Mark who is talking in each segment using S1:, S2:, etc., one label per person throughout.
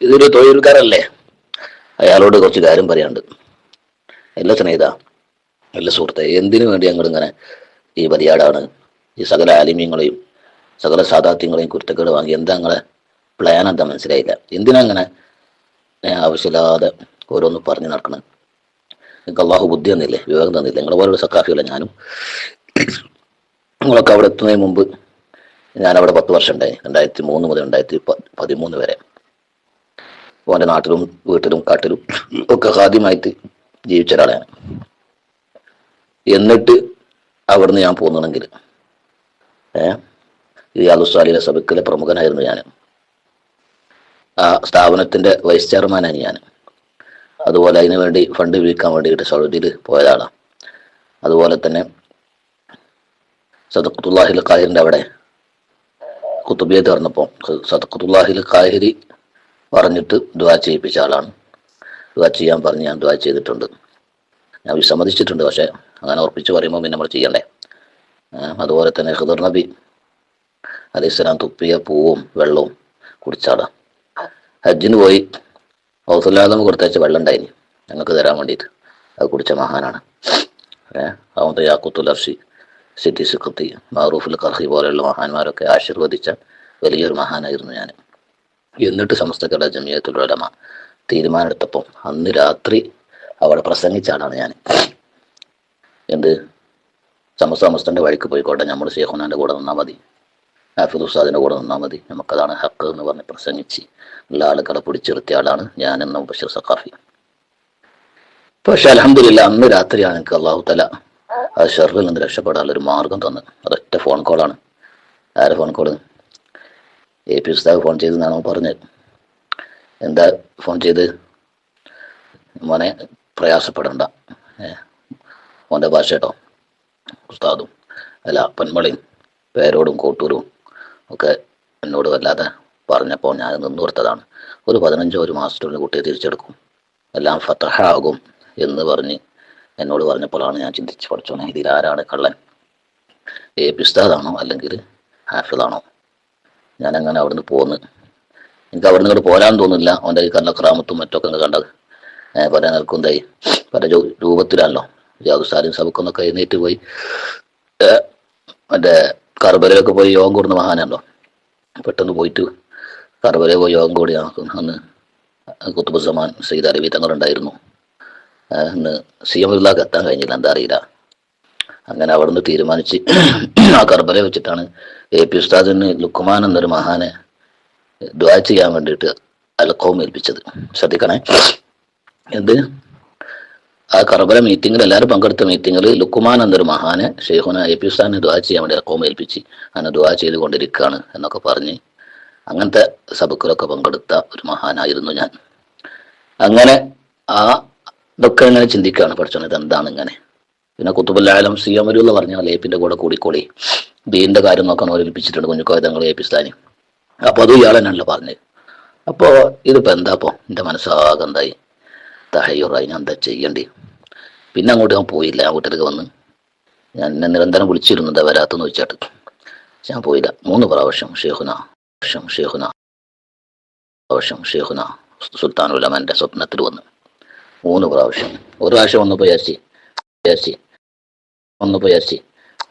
S1: ഇതൊരു തൊഴിൽക്കാരല്ലേ? അയാളോട് കുറച്ച് കാര്യം പറയാണ്ട് അല്ല സ്നേഹിത അല്ല സുഹൃത്തെ എന്തിനു വേണ്ടി ഞങ്ങൾ ഇങ്ങനെ ഈ പരിയാടാണ് ഈ സകല ആലിമ്യങ്ങളെയും സകല സാധാത്യങ്ങളെയും കുരുത്തക്കേട് വാങ്ങി എന്താ നിങ്ങളെ പ്ലാൻ എന്താ മനസ്സിലായില്ല. എന്തിനാ അങ്ങനെ ആവശ്യമില്ലാതെ ഓരോന്ന് പറഞ്ഞു നടക്കണം? നിങ്ങൾക്ക് അള്ളാഹു ബുദ്ധി തന്നില്ലേ? വിവേകം തന്നില്ലേ? നിങ്ങളെ പോലുള്ള സക്കാഫിയല്ല ഞാനും. നിങ്ങളൊക്കെ അവിടെ എത്തുന്നതിന് മുമ്പ് ഞാനവിടെ പത്ത് വർഷം ഉണ്ടായി രണ്ടായിരത്തി മൂന്ന് മുതൽ രണ്ടായിരത്തി പതിമൂന്ന് വരെ. ഓന്റെ നാട്ടിലും വീട്ടിലും കാട്ടിലും ഒക്കെ ആദ്യമായിട്ട് ജീവിച്ച ഒരാളാണ് എന്നിട്ട് അവിടുന്ന് ഞാൻ പോകുന്നുണ്ടെങ്കിൽ ഏ? ഈ അലുസ്വാലിയിലെ സഭക്കിലെ പ്രമുഖനായിരുന്നു ഞാൻ. ആ സ്ഥാപനത്തിന്റെ വൈസ് ചെയർമാനാണ് ഞാൻ. അതുപോലെ അതിനു വേണ്ടി ഫണ്ട് വിൽക്കാൻ വേണ്ടിയിട്ട് സൗദിയിൽ പോയതാണ്. അതുപോലെ തന്നെ സദഖത്തുല്ലാഹിൽ ഖാഹിറിന്റെ അവിടെ കുത്തുബിയെ തീർന്നപ്പോൾ സദഖത്തുല്ലാഹിൽ ഖാഹിരി പറഞ്ഞിട്ട് ദ്വാ ചെയ്യിപ്പിച്ച ആളാണ്. ദ്വാ ചെയ്യാൻ പറഞ്ഞ് ഞാൻ ദ്വാ ചെയ്തിട്ടുണ്ട്. ഞാൻ വിസമ്മതിച്ചിട്ടുണ്ട് പക്ഷേ അങ്ങനെ ഉറപ്പിച്ച് പറയുമ്പോൾ പിന്നെ നമ്മൾ ചെയ്യണ്ടേ? അതുപോലെ തന്നെ ഖിദർ നബി അലൈഹിസ്സലാം തുപ്പിയ പൂവും വെള്ളവും കുടിച്ചാളാ ഹജ്ജിന് പോയി ഹൗസുല്ലാദം കൊടുത്തയച്ച വെള്ളം ഉണ്ടായിന്. ഞങ്ങൾക്ക് തരാൻ വേണ്ടിയിട്ട്. അത് കുടിച്ച മഹാനാണ്. അവന്റെ യാക്കുത്തുൽ അർഷി സിറ്റി സുഖത്തി മാറൂഫുൽ കർഹി പോലെയുള്ള മഹാന്മാരൊക്കെ ആശീർവദിച്ച വലിയൊരു മഹാനായിരുന്നു ഞാൻ എന്നിട്ട് സമസ്തകളുടെ ജമിയത്തുൽ ഉലമ അന്ന് രാത്രി അവിടെ പ്രസംഗിച്ച ആളാണ് ഞാൻ. എന്ത്? സമസ്ത സമസ്തന്റെ വഴിക്ക് പോയിക്കോട്ടെ. നമ്മൾ ഷേഖുനാന്റെ കൂടെ നിന്നാൽ മതി. ഹാഫിദ് കൂടെ നിന്നാൽ മതി. നമുക്കതാണ് ഹക്ക് എന്ന് പറഞ്ഞ് പ്രസംഗിച്ച് ഉള്ള ആളുകളെ പിടിച്ചിരുത്തിയ ആളാണ് എന്ന ബഷീർ സഖാഫി. പക്ഷെ അലഹമില്ല അന്ന് രാത്രിയാണ് എനിക്ക് അള്ളാഹു തല ആ ഷെറിൽ നിന്ന് രക്ഷപ്പെടാനുള്ള ഒരു മാർഗം തന്നു അതൊറ്റ ഫോൺ കോളാണ് ആരെ ഫോൺ കോൾ എ പി ഉസ്താവ് ഫോൺ ചെയ്തെന്നാണ് പറഞ്ഞത്. എന്താ ഫോൺ ചെയ്ത് മോനെ പ്രയാസപ്പെടണ്ട. മോന്റെ ഭാഷ കേട്ടോ. ഉസ്താദും അല്ല പന്മളയും പേരോടും കോട്ടൂരും ഒക്കെ എന്നോട് വല്ലാതെ പറഞ്ഞപ്പോൾ ഞാൻ നിന്നോർത്തതാണ് ഒരു പതിനഞ്ചോ ഒരു മാസത്തിനുള്ളിൽ കുട്ടിയെ തിരിച്ചെടുക്കും. എല്ലാം ഫത്തഹ ആകും എന്ന് പറഞ്ഞ് എന്നോട് പറഞ്ഞപ്പോഴാണ് ഞാൻ ചിന്തിച്ച് പഠിച്ചോണേ ഇതിൽ ആരാണ് കള്ളൻ? ഏ പിസ്താദാണോ അല്ലെങ്കിൽ ഹാഫിദാണോ? ഞാൻ അങ്ങനെ അവിടുന്ന് പോന്ന്. എനിക്ക് അവിടുന്ന് ഇങ്ങോട്ട് പോരാൻ തോന്നില്ല. അവന്റെ ഈ കണ്ട ക്രാമത്തും മറ്റൊക്കെ കണ്ടത്. പല നിൽക്കുന്നതായി പല രൂപത്തിലാണല്ലോ ജാദുസാലും സബക്കൊന്നൊക്കെ എഴുന്നേറ്റ് പോയി. മറ്റേ കർബലയിലൊക്കെ പോയി യോഗം കൂടുന്ന മഹാനാണല്ലോ. പെട്ടെന്ന് പോയിട്ട് കർബലയിൽ പോയി യോഗം കൂടി അന്ന് കുത്തുബുസമാൻ സയ്യിദ് തങ്ങളുണ്ടായിരുന്നു. അന്ന് സി എം ഉള്ളാക്ക് എത്താൻ കഴിഞ്ഞില്ല. എന്താ അറിയില്ല. അങ്ങനെ അവിടുന്ന് തീരുമാനിച്ച് ആ കർബല വെച്ചിട്ടാണ് എ പി ഉസ്താദിന് ലുക്കുമാൻ എന്നൊരു മഹാനെ ദ്വാ ചെയ്യാൻ വേണ്ടിയിട്ട് അലക്കവും ഏൽപ്പിച്ചത്. ശ്രദ്ധിക്കണേ. എന്ത്? ആ കർബല മീറ്റിങ്ങിൽ എല്ലാവരും പങ്കെടുത്ത മീറ്റിങ്ങിൽ ലുക്കുമാൻ എന്നൊരു മഹാനെ ഷെയ്ഖുന എ പി ഉസ്താദിനെ ദ്വാ ചെയ്യാൻ വേണ്ടി അലക്കവും ഏൽപ്പിച്ച് അങ്ങനെ ദ്വാ ചെയ്തുകൊണ്ടിരിക്കുകയാണ് എന്നൊക്കെ പറഞ്ഞ് അങ്ങനത്തെ സഭക്കിലൊക്കെ പങ്കെടുത്ത ഒരു മഹാനായിരുന്നു ഞാൻ. അങ്ങനെ ആ ഇതൊക്കെ ഇങ്ങനെ ചിന്തിക്കുകയാണ് പഠിച്ചോനെ ഇത് എന്താണ് ഇങ്ങനെ? പിന്നെ കുത്തുബുല്ലായാലും സി അമരുള്ള പറഞ്ഞ ലേപ്പിന്റെ കൂടെ കൂടിക്കൂടി ദീന്റെ കാര്യം നോക്കാൻ ഓരോ ഏൽപ്പിച്ചിട്ടുണ്ട് കുഞ്ഞുക്കോയതങ്ങൾ സ്ഥാനി അപ്പൊ അത് ഇയാൾ തന്നെയാണല്ലോ പറഞ്ഞത്. അപ്പോ ഇതിപ്പോ എന്താപ്പോ എന്റെ മനസ്സാകെ എന്തായി? തഹയ്യൂറായി ഞാൻ എന്താ ചെയ്യണ്ടേ? പിന്നെ അങ്ങോട്ട് ഞാൻ പോയില്ല. ഞാൻ വീട്ടിലേക്ക് വന്ന് ഞാൻ എന്നെ നിരന്തരം വിളിച്ചിരുന്നു എന്താ വരാത്തെന്ന് വെച്ചിട്ട്. ഞാൻ പോയില്ല. മൂന്ന് പ്രാവശ്യം ഷേഖുന പ്രാവശ്യം ഷേഖുന പ്രാവശ്യം ഷേഖുന സുൽത്താൻ ഉലമന്റെ സ്വപ്നത്തിൽ വന്ന്. മൂന്ന് പ്രാവശ്യം. ഒരു പ്രാവശ്യം വന്നപ്പോൾ വിചാരിച്ച് വിചാരിച്ച് ഒന്ന് വിചാരിച്ച്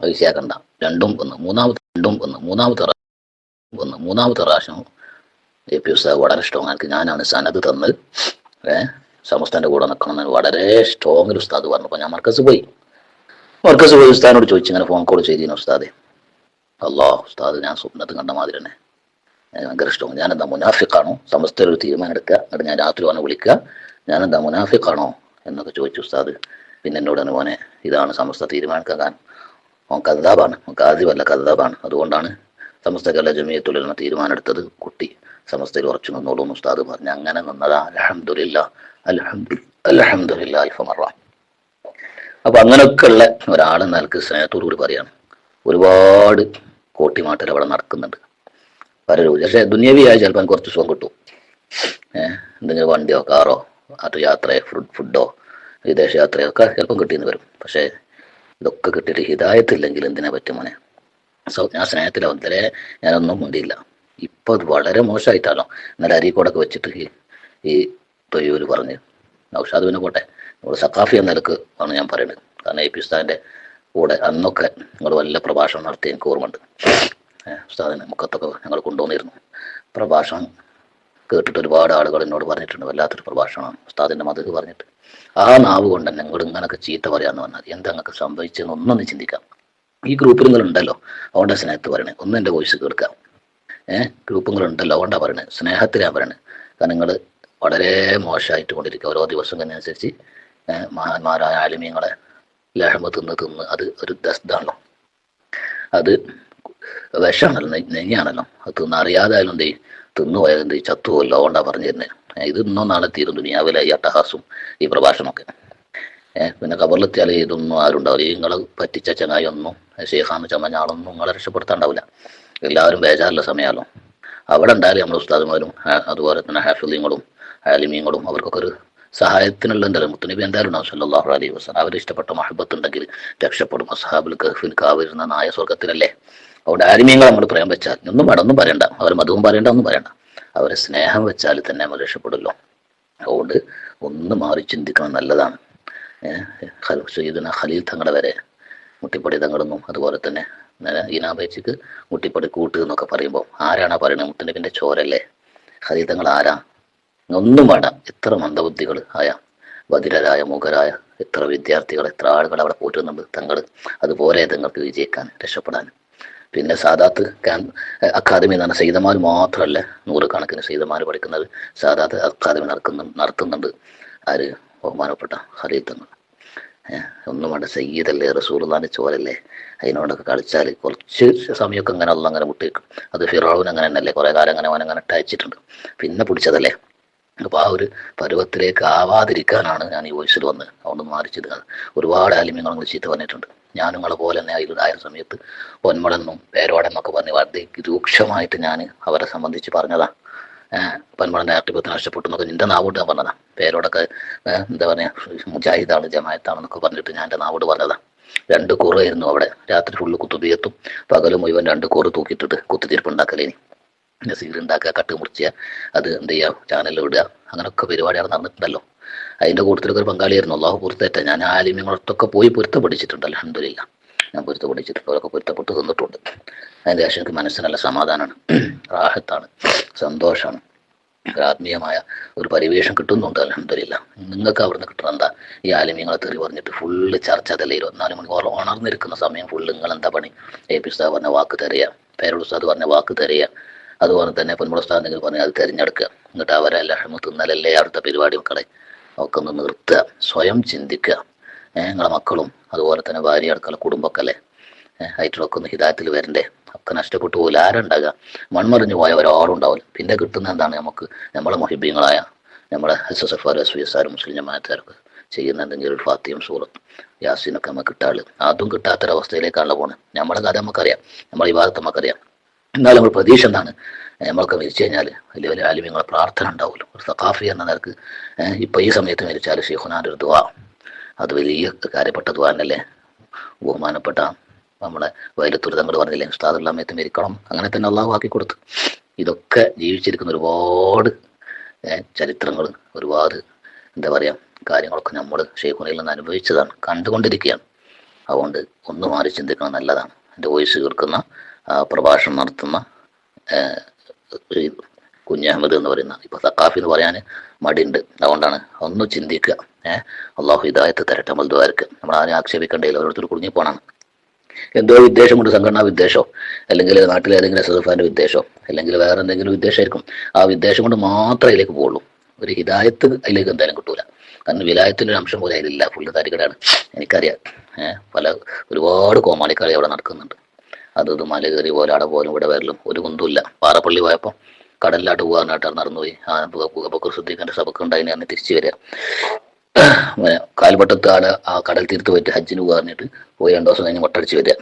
S1: വൈസിയാക്കണ്ട രണ്ടും ഒന്ന്. മൂന്നാമത്തെ രണ്ടും ഒന്ന്. മൂന്നാമത്തെ ഒന്ന്. മൂന്നാമത്തെ പ്രാവശ്യം എ പി ഉസ്താദ് വളരെ സ്ട്രോങ് എനിക്ക് ഞാനാണ് സനത് തന്ന് ഏഹ് സമസ്തന്റെ കൂടെ നിൽക്കണം എന്ന് വളരെ സ്ട്രോങ്ങിൽ ഉസ്താദ് പറഞ്ഞപ്പോൾ ഞാൻ മർക്കസ് പോയി. മർക്കസ് പോയി. ഉസ്താദിനോട് ചോദിച്ചു ഇങ്ങനെ ഫോൺ കോൾ ചെയ്തിരുന്നു ഉസ്താദെ. അല്ലാ ഉസ്താദ് ഞാൻ സ്വപ്നത്തിൽ കണ്ട മാതിരി തന്നെ ഭയങ്കര ഇഷ്ടമാണ് ഞാൻ എന്താ മുനാഫിക്കാണോ സമസ്ത ഒരു തീരുമാനം എടുക്കുക. എന്നിട്ട് ഞാൻ രാത്രി വന്ന് വിളിക്കുക. ഞാൻ എന്താ മുനാഫിക്കാണോ എന്നൊക്കെ ചോദിച്ചു ഉസ്താദ്. പിന്നെ എന്നോട് തന്നെ മോനെ ഇതാണ് സമസ്ത തീരുമാനിക്കാൻ കാരണം. ഓൻ കഥാബാണ് ഓൻ കാതിവല്ല കഥാബാണ് അതുകൊണ്ടാണ് സമസ്തകല്ല ജമിയത്തുലമ തീരുമാനം എടുത്തത് കുട്ടി സമസ്തയിൽ ഉറച്ചു നിന്നോളൂ ഉസ്താദ് പറഞ്ഞു. അങ്ങനെ നിന്നതാ അലഹമില്ല അലഹമുല്ല അലഹമില്ല അൽഫമറ അപ്പൊ അങ്ങനെയൊക്കെ ഉള്ള ഒരാളെ നിലയ്ക്ക് സ്നേഹത്തോടു കൂടി പറയാണ്. ഒരുപാട് കോട്ടിമാട്ടൽ അവിടെ നടക്കുന്നുണ്ട്. പലരും. പക്ഷെ ദുനിയവിയായി ചിലപ്പോൾ കുറച്ച് സുഖം കിട്ടും. ഏഹ്? എന്തെങ്കിലും വണ്ടിയോ കാറോ അത് യാത്രയോ ഫുഡ് ഫുഡോ വിദേശ യാത്രയോ ഒക്കെ ചിലപ്പം കിട്ടിയെന്ന് വരും. പക്ഷേ ഇതൊക്കെ കിട്ടിയിട്ട് ഹിതായത്തില്ലെങ്കിൽ എന്തിനാ പറ്റും മോനെ? സോ ഞാൻ സ്നേഹത്തിലോ. ഇതുവരെ ഞാനൊന്നും മുണ്ടിയില്ല. ഇപ്പൊ അത് വളരെ മോശമായിട്ടാണോ ഇന്നലെ അരീക്കോടൊക്കെ വെച്ചിട്ട് ഈ തൊയ്യൂര് പറഞ്ഞ്. നൗഷാദ് പിന്നെ പോട്ടെ. നമ്മൾ സക്കാഫി എന്ന നിലയ്ക്ക് ആണ് ഞാൻ പറയുന്നത് കാരണം എ പി ഉസ്താദിന്റെ കൂടെ അന്നൊക്കെ നിങ്ങൾ വല്ല പ്രഭാഷണം നടത്തി എനിക്ക് ഓർമ്മയുണ്ട്. ഉസ്താദിനെ മുഖത്തൊക്കെ ഞങ്ങൾ കൊണ്ടുവന്നിരുന്നു. പ്രഭാഷണം കേട്ടിട്ട് ഒരുപാട് ആളുകൾ എന്നോട് പറഞ്ഞിട്ടുണ്ട് വല്ലാത്തൊരു പ്രഭാഷണമാണ്. ഉസ്താദിന്റെ മതക്ക് പറഞ്ഞിട്ട് ആ നാവ് കൊണ്ട് തന്നെ നിങ്ങൾ ഇങ്ങനൊക്കെ ചീത്ത പറയാന്ന് പറഞ്ഞാൽ എന്താ നിങ്ങൾക്ക് സംഭവിച്ചെന്ന് ഒന്നൊന്ന് ചിന്തിക്കാം. ഈ ഉണ്ടല്ലോ അതുകൊണ്ടാണ് സ്നേഹത്ത് പറയണേ. ഒന്ന് എന്റെ വോയിസ് കേൾക്കാം ഏഹ് ഗ്രൂപ്പുകൾ ഉണ്ടല്ലോ അതുകൊണ്ടാണ് പറയണേ. സ്നേഹത്തിലാണ് പറയണേ. കാരണം നിങ്ങൾ വളരെ മോശമായിട്ട് കൊണ്ടിരിക്കുക ഓരോ ദിവസം അനുസരിച്ച് മഹാന്മാരായ ആലിമ്യങ്ങളെ ലഹമ തിന്ന് തിന്ന് അത് ഒരു ദസ്താണല്ലോ അത് വിഷമാണല്ലോ നെയ്യാണല്ലോ അത് തിന്നറിയാതായാലും എന്ത് തിന്നു ചത്തുമല്ലോ ചത്തുപോലോ അതുകൊണ്ടാ പറഞ്ഞിരുന്നത് ഇത് ഇന്നോ നാളെ തീരും ദുനിയാവിലെ ഈ അട്ടഹാസും ഈ പ്രഭാഷണമൊക്കെ. പിന്നെ കബറിലെത്തിയാൽ ഇതൊന്നും ആരുണ്ടാവില്ല നിങ്ങൾ പറ്റിച്ച ചങ്ങായി ഒന്നും ഷെയ്ഖാന്ന് ചമഞ്ഞാളൊന്നും നിങ്ങളെ രക്ഷപ്പെടുത്താണ്ടാവില്ല. എല്ലാവരും ബേജാറില്ല സമയമല്ലോ അവിടെ ഉണ്ടായാലും നമ്മുടെ ഉസ്താദുമാരും അതുപോലെ തന്നെ ഹാഫിലിങ്ങളും ആലിമീങ്ങളും അവർക്കൊക്കെ ഒരു സഹായത്തിനുള്ള എന്തായാലും മുത്തുനബി എന്തായാലും ഉണ്ടാവും സല്ലല്ലാഹു അലൈഹി വസ്ലാം അവരെ ഇഷ്ടപ്പെട്ട മഹബത്ത് ഉണ്ടെങ്കിൽ രക്ഷപ്പെടും. അസ്ഹാബുൽ കഹ്ഫിൻ കാവിരുന്ന നായ സ്വർഗത്തിലല്ലേ അവിടെ ആലിമീങ്ങൾ നമ്മൾ പറയാൻ വെച്ചാൽ ഒന്നും വേണം ഒന്നും പറയണ്ട. അവർ മതവും പറയണ്ട ഒന്നും പറയണ്ട. അവരെ സ്നേഹം വെച്ചാൽ തന്നെ നമ്മൾ രക്ഷപ്പെടുമല്ലോ. അതുകൊണ്ട് ഒന്ന് മാറി ചിന്തിക്കണം നല്ലതാണ്. ഏഹ്ന ഖലീൽ തങ്ങളുടെ വരെ മുട്ടിപ്പടി തങ്ങളെന്നും. അതുപോലെ തന്നെ ഈനാബേച്ചിക്ക് മുട്ടിപ്പടി കൂട്ട് എന്നൊക്കെ പറയുമ്പോൾ ആരാണ് പറയുന്നത്? മുത്തനബിന്റെ ചോരല്ലേ? ഖലീൽ തങ്ങൾ ആരാ? ഒന്നും വേണ്ട. എത്ര മന്ദബുദ്ധികൾ ആയ ബധിരരായ മുഖരായ എത്ര വിദ്യാർത്ഥികൾ എത്ര ആളുകൾ അവിടെ പോറ്റുന്നുണ്ട് തങ്ങൾ അതുപോലെ തങ്ങൾക്ക് വിജയിക്കാൻ രക്ഷപ്പെടാൻ. പിന്നെ സാദാത്ത് ക്യാൻ അക്കാദമി എന്നാണ് സൈതമാർ മാത്രമല്ല നൂറുകണക്കിന് സൈതമാർ പഠിക്കുന്നത്. സാദാത്ത് അക്കാദമി നടക്കുന്നു നടത്തുന്നുണ്ട്. ആര്? ബഹുമാനപ്പെട്ട ഖലീൽ തങ്ങൾ. ഏഹ് ഒന്നും വേണ്ട. സയ്യിദല്ലേ റസൂലുള്ളാന്റെ ചോരല്ലേ? അതിനോടൊക്കെ കളിച്ചാൽ കുറച്ച് സമയമൊക്കെ അങ്ങനെ അല്ല അങ്ങനെ മുട്ടിക്കും അത് ഫിറോവിന് അങ്ങനെ തന്നെയല്ലേ? കുറേ കാലം അങ്ങനെ അവനങ്ങനെ അങ്ങനെ അയച്ചിട്ടുണ്ട് പിന്നെ പിടിച്ചതല്ലേ? അപ്പൊ ആ ഒരു പരുവത്തിലേക്ക് ആവാതിരിക്കാനാണ് ഞാൻ ഈ വോയിസിൽ വന്ന് അതുകൊണ്ട് മാറിച്ചത് ഒരുപാട് ആലിമ്യങ്ങൾ നിങ്ങൾ ചീത്ത പറഞ്ഞിട്ടുണ്ട്. ഞാൻ നിങ്ങളെ പോലെ തന്നെ ആയ സമയത്ത് പൊന്മളെന്നും പേരോടെന്നൊക്കെ പറഞ്ഞ് വളരെ രൂക്ഷമായിട്ട് ഞാൻ അവരെ സംബന്ധിച്ച് പറഞ്ഞതാ. പന്മളന്റെ ആക്ടിപത്തിന് നഷ്ടപ്പെട്ടു എന്നൊക്കെ നിന്റെ നാവോട് ഞാൻ പറഞ്ഞതാ. പേരോടൊക്കെ എന്താ പറയാ മുജാഹിദാണ് ജമായത്താണെന്നൊക്കെ പറഞ്ഞിട്ട് ഞാൻ എന്റെ നാവോട് പറഞ്ഞതാ. രണ്ട് കൂറായിരുന്നു അവിടെ. രാത്രി ഫുള്ള് കുത്തുപിയത്തും പകലും മുഴുവൻ രണ്ട് കൂറ് തൂക്കിയിട്ടിട്ട് ഉണ്ടാക്കലേനി നസീർ ഉണ്ടാക്കുക കട്ട് മുറിച്ചുക അത് എന്ത് ചെയ്യുക ചാനലിൽ വിടുക അങ്ങനെയൊക്കെ പരിപാടിയാണ് നടന്നിട്ടുണ്ടല്ലോ. അതിന്റെ കൂട്ടത്തിലൊക്കെ ഒരു പങ്കാളിയായിരുന്നു അള്ളാഹു പൊരുത്തേറ്റ ഞാൻ ആലിമ്യങ്ങളൊക്കെ പോയി പൊരുത്തപ്പെടിച്ചിട്ടുണ്ട് അലഹമില്ല ഞാൻ പൊരുത്തപ്പെടിച്ചിട്ടുണ്ട് അവരൊക്കെ പൊരുത്തപ്പെട്ട് തന്നിട്ടുണ്ട്. അതിന്റെ ശേഷം എനിക്ക് മനസ്സിന് നല്ല സമാധാനമാണ്. റാഹത്താണ് സന്തോഷമാണ്. ആത്മീയമായ ഒരു പരിവേഷം കിട്ടുന്നുണ്ട് അലഹമില്ല നിങ്ങൾക്ക് അവിടുന്ന് കിട്ടുന്ന എന്താ? ഈ ആലിമ്യങ്ങളെ തെറി പറഞ്ഞിട്ട് ഫുള്ള് ചർച്ച അതല്ലേ? ഇരുപത്തിനാല് മണിക്കൂർ ഉണർന്നിരിക്കുന്ന സമയം ഫുള്ള് നിങ്ങൾ എന്താ പണി? എ പി ഉസ്താദ് പറഞ്ഞ വാക്ക് തെറിയ പേരോട് ഉസ്താദ് പറഞ്ഞ വാക്ക് തെറിയ അതുപോലെ തന്നെ പൊന്മുളസ്ഥാനങ്ങൾ പറഞ്ഞാൽ അത് തിരഞ്ഞെടുക്കുക. എന്നിട്ട് അവരെ ലഹമ തിന്നലല്ലേ അവിടുത്തെ പരിപാടി മക്കളെ ഒക്കെ ഒന്ന് നിർത്തുക. സ്വയം ചിന്തിക്കുക. നിങ്ങളെ മക്കളും അതുപോലെ തന്നെ ഭാര്യ അടുക്കള കുടുംബമൊക്കെ അല്ലേ ആയിട്ടുള്ളൊക്കെ ഒന്ന് ഹിതായത്തിൽ വരണ്ടേ? ഒക്കെ നഷ്ടപ്പെട്ടു പോകില്ല ആരുണ്ടാകുക? മൺമറിഞ്ഞു പോയ ഒരാളും ഉണ്ടാവില്ല. പിന്നെ കിട്ടുന്ന എന്താണ് നമുക്ക്? നമ്മളെ മൊഹിബീങ്ങളായ നമ്മളെ S S F R S V S R മുസ്ലിം ജമാഅത്തുകാർക്ക് ചെയ്യുന്ന എന്തെങ്കിലും ഒരു ഫാത്തിയും സൂറത്തും യാസീനൊക്കെ നമുക്ക് കിട്ടാൾ അതും കിട്ടാത്തൊരവസ്ഥയിലേക്കാണല്ലോ പോണത് നമ്മളെ കഥ നമുക്കറിയാം. നമ്മളെ ഭാഗത്ത് നമുക്കറിയാം. എന്നാൽ നമ്മൾ പ്രതീക്ഷ എന്താണ്? നമ്മളൊക്കെ മരിച്ചു കഴിഞ്ഞാൽ വലിയ വലിയ ആലിമ്യങ്ങളെ പ്രാർത്ഥന ഉണ്ടാവുമല്ലോ. ഒരു സഖാഫി എന്ന നിലയ്ക്ക് ഏഹ് ഇപ്പൊ ഈ സമയത്ത് മരിച്ചാൽ ഷെയ്ഖുനാന്റെ ഒരു ദുവാ അത് വലിയ കാര്യപ്പെട്ട ദുവാനല്ലേ ബഹുമാനപ്പെട്ട നമ്മുടെ വയലത്തൂർ തങ്ങൾ പറഞ്ഞില്ലേ ഉസ്താദുള്ള സമയത്ത് മരിക്കണം. അങ്ങനെ തന്നെ അള്ളാഹു ആക്കി കൊടുത്തു. ഇതൊക്കെ ജീവിച്ചിരിക്കുന്ന ഒരുപാട് ചരിത്രങ്ങൾ ഒരുപാട് എന്താ പറയാ കാര്യങ്ങളൊക്കെ നമ്മൾ ഷെയ്ഖുനയിൽ നിന്ന് അനുഭവിച്ചതാണ് കണ്ടുകൊണ്ടിരിക്കുകയാണ്. അതുകൊണ്ട് ഒന്ന് മാറി ചിന്തിക്കണം നല്ലതാണ്. എന്റെ വോയിസ് കേൾക്കുന്ന പ്രഭാഷണം നടത്തുന്ന കുഞ്ഞഹമ്മദ് എന്ന് പറയുന്ന ഇപ്പൊ സക്കാഫി എന്ന് പറയാൻ മടിയുണ്ട്. അതുകൊണ്ടാണ് ഒന്ന് ചിന്തിക്കുക. ഏഹ് അള്ളാഹു ഹിദായത്ത് തരട്ടെ നമ്മൾ ദ്വാരക്ക് നമ്മൾ ആരെയും ആക്ഷേപിക്കേണ്ടതില്ല ഓരോരുത്തർ കുടുങ്ങി പോകണം എന്തോ വിദ്വേഷം കൊണ്ട് സംഘടനാ വിദ്വേഷമോ അല്ലെങ്കിൽ നാട്ടിലെ ഏതെങ്കിലും എസ്എഫാന്റെ വിദ്വേഷമോ അല്ലെങ്കിൽ വേറെ എന്തെങ്കിലും വിദ്വേഷമായിരിക്കും ആ വിദ്വേഷം കൊണ്ട് മാത്രമേ അതിലേക്ക് പോകുള്ളൂ ഒരു ഹിദായത്ത് അതിലേക്ക് എന്തായാലും കിട്ടൂല. കാരണം വിലായത്തിന്റെ ഒരു അംശം പോലെ അതിലില്ല. ഫുള്ള് തരികടാണ് എനിക്കറിയാം. പല ഒരുപാട് കോമാളിക്കളി അവിടെ നടക്കുന്നുണ്ട്. അത് ഇത് മല കയറി പോലെ അവിടെ പോലും ഇവിടെ വരലും ഒരു കുന്തുമില്ല. പാറപ്പള്ളി പോയപ്പോൾ കടലിലാട്ട് പോകാനായിട്ടാണ് നടന്നുപോയി. ആ ബക്കർ സുദ്ദീഖിന്റെ സഭക്ക് ഉണ്ടായി ഞാൻ തിരിച്ചു വരിക. അങ്ങനെ കാൽപട്ടത്ത് ആടെ ആ കടൽ തീർത്ത് പോയിട്ട് ഹജ്ജിന് പോകാറിഞ്ഞിട്ട് പോയി രണ്ടു ദിവസം കഴിഞ്ഞ് മുട്ടടിച്ച് വരിക.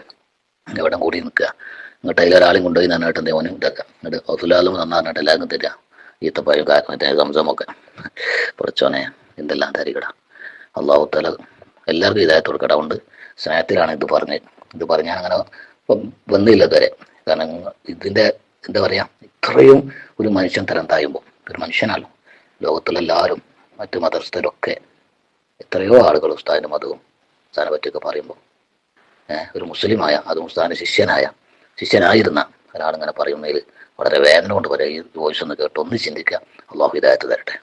S1: എവിടെ കൂടി നിൽക്കുക. എന്നിട്ട് അതിലൊരാളെയും കൊണ്ടുപോയി നന്നായിട്ട് എന്തേ ഓനും ഇതാക്കുക. എന്നിട്ട് ഒസുലാലും നന്നായിട്ട് എല്ലാവർക്കും തരിക. ഈത്തപ്പായും കാ- മറ്റേ സംസമൊക്കെ കുറച്ചോനെ എന്തെല്ലാം തരികട. അള്ളാഹു തല എല്ലാവർക്കും ഇതായി കൊടുക്കട. ഉണ്ട് സ്നേഹത്തിലാണ് ഇത് പറഞ്ഞത്. ഇത് പറഞ്ഞാൽ അങ്ങനെ വന്നില്ല ഇതുവരെ. കാരണം ഇതിന്റെ എന്താ പറയാ ഇത്രയും ഒരു മനുഷ്യൻ തരം തായുമ്പോൾ ഒരു മനുഷ്യനാണല്ലോ ലോകത്തിലെല്ലാവരും മറ്റു മതസ്ഥരൊക്കെ എത്രയോ ആളുകൾ ഉസ്താദിന്റെ മതവും ഉസ്താദിനെ പറ്റിയൊക്കെ പറയുമ്പോൾ ഒരു മുസ്ലിമായ അതും ഉസ്താദിന്റെ ശിഷ്യനായ ശിഷ്യനായിരുന്ന ഒരാളിങ്ങനെ പറയുന്നതിൽ വളരെ വേദന കൊണ്ട് പറയാം. ഈ വോയിസ് ഒന്ന് കേട്ട് ഒന്ന് ചിന്തിക്കുക. അള്ളാഹു ഹിദായത്ത് തരട്ടെ.